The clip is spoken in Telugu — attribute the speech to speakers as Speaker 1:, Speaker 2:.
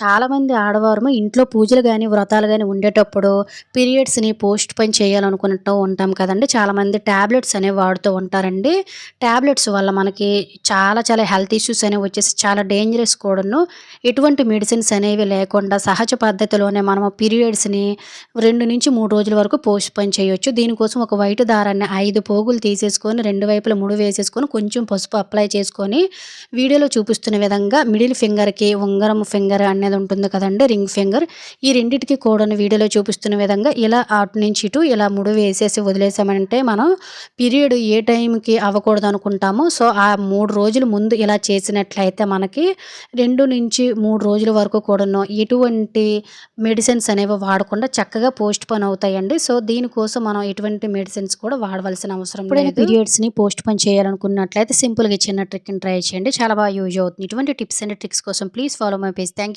Speaker 1: చాలామంది ఆడవారు ఇంట్లో పూజలు కానీ వ్రతాలు కానీ ఉండేటప్పుడు పీరియడ్స్ని పోస్ట్ పోన్ చేయాలనుకున్నట్టు ఉంటాం కదండి. చాలామంది ట్యాబ్లెట్స్ అనేవి వాడుతూ ఉంటారండి. ట్యాబ్లెట్స్ వల్ల మనకి చాలా చాలా హెల్త్ ఇష్యూస్ అనేవి వచ్చేసి చాలా డేంజరస్ కూడాను. ఎటువంటి మెడిసిన్స్ అనేవి లేకుండా సహజ పద్ధతిలోనే మనము పీరియడ్స్ని రెండు నుంచి మూడు రోజుల వరకు పోస్ట్ పోన్ చేయొచ్చు. దీనికోసం ఒక వైట్ దారాన్ని ఐదు పోగులు తీసేసుకొని రెండు వైపుల ముడి వేసేసుకొని కొంచెం పసుపు అప్లై చేసుకొని వీడియోలో చూపిస్తున్న విధంగా మిడిల్ ఫింగర్కి ఉంగరం ఫింగర్ అనేది ఉంటుంది కదండి రింగ్ ఫింగర్. ఈ రెండింటికి కూడా వీడియోలో చూపిస్తున్న విధంగా ఇలా అటు నుంచి ఇటు ఇలా ముడి వేసేసి వదిలేసామంటే మనం పీరియడ్ ఏ టైంకి అవ్వకూడదు అనుకుంటామో సో ఆ మూడు రోజుల ముందు ఇలా చేసినట్లయితే మనకి రెండు నుంచి మూడు రోజుల వరకు కూడాను ఎటువంటి మెడిసిన్స్ అనేవి వాడకుండా చక్కగా పోస్ట్ పోన్ అవుతాయండి. సో దీనికోసం మనం ఎటువంటి మెడిసిన్స్ కూడా వాడవలసిన అవసరం లేదు. పీరియడ్స్ని పోస్ట్ పోన్ చేయాలనుకున్నట్లయితే సింపుల్గా చిన్న ట్రిక్ని ట్రై చేయండి. చాలా బాగా యూజ్ అవుతుంది. ఇటువంటి టిప్స్ అండ్ ట్రిక్స్ కోసం please follow my page. Thank